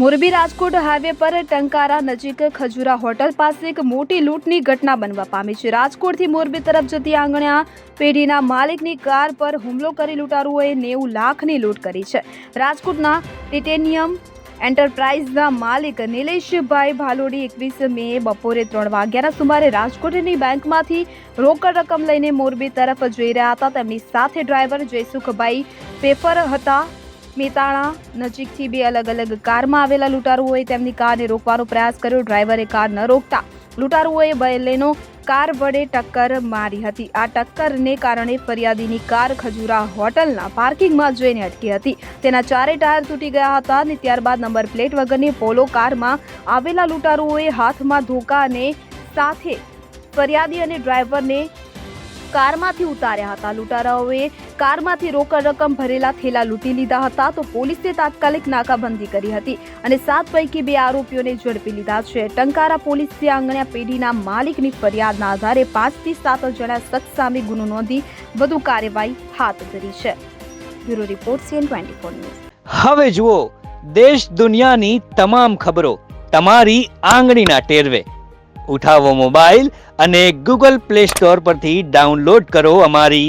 Morbi Rajkot highway પર ટંકારા નજીક ખજુરા hotel પાસે એક મોટી લૂંટની ઘટના બનવા પામી છે. રાજકોટથી મોરબી તરફ જતી આંગણ્યા પેઢીના માલિકની કાર પર હુમલો કરી લૂંટારુઓએ નેવું લાખની લૂંટ કરી છે. રાજકોટના ટિટેનિયમ એન્ટરપ્રાઇઝના માલિક નિલેશભાઈ ભાલોડી એકવીસ મે બપોરે ત્રણ વાગ્યાના સુમારે રાજકોટની બેંકમાંથી રોકડ રકમ લઈને મોરબી તરફ જઈ રહ્યા હતા. તેમની સાથે ડ્રાઈવર જયસુખભાઈ પેફર હતા. મેતાણા નજીકથી બે અલગ અલગ કારમાં આવેલા લૂંટારુઓએ તેમની કારને રોકવાનો પ્રયાસ કર્યો. ડ્રાઈવરે કાર ન રોકતા લૂંટારુઓએ બલેનો કાર વડે ટક્કર મારી હતી. આ ટક્કરને કારણે ફરિયાદીની કાર ખજુરા હોટલના પાર્કિંગમાં જઈને અટકી હતી. તેના ચારે ટાયર તૂટી ગયા હતા અને ત્યારબાદ નંબર પ્લેટ વગરની પોલો કારમાં આવેલા લૂંટારુઓએ હાથમાં ધોકા અને સાથે ફરિયાદી અને ડ્રાઈવરને કારમાંથી ઉતાર્યા હતા. લૂંટારાઓએ કારમાંથી રોકડ રકમ ભરેલા થેલા લૂંટી લીધા હતા તો પોલીસે તાત્કાલિક નાકાબંધી કરી હતી અને સાત પૈકી બે આરોપીઓને ઝડપી લીધા છે. ટંકારા પોલીસે આંગણ્યા પેઢીના માલિકની ફરિયાદના આધારે પાંચથી સાત જણા શખ્સ સામે ગુનો નોંધી વધુ કાર્યવાહી હાથ ધરી છે. Bureau report CN twenty four news. હવે જુઓ, દેશ દુનિયાની તમામ ખબરો તમારી આંગળીના ટેરવે. ઉઠાવો મોબાઈલ અને ગૂગલ પ્લે સ્ટોર પરથી ડાઉનલોડ કરો અમારી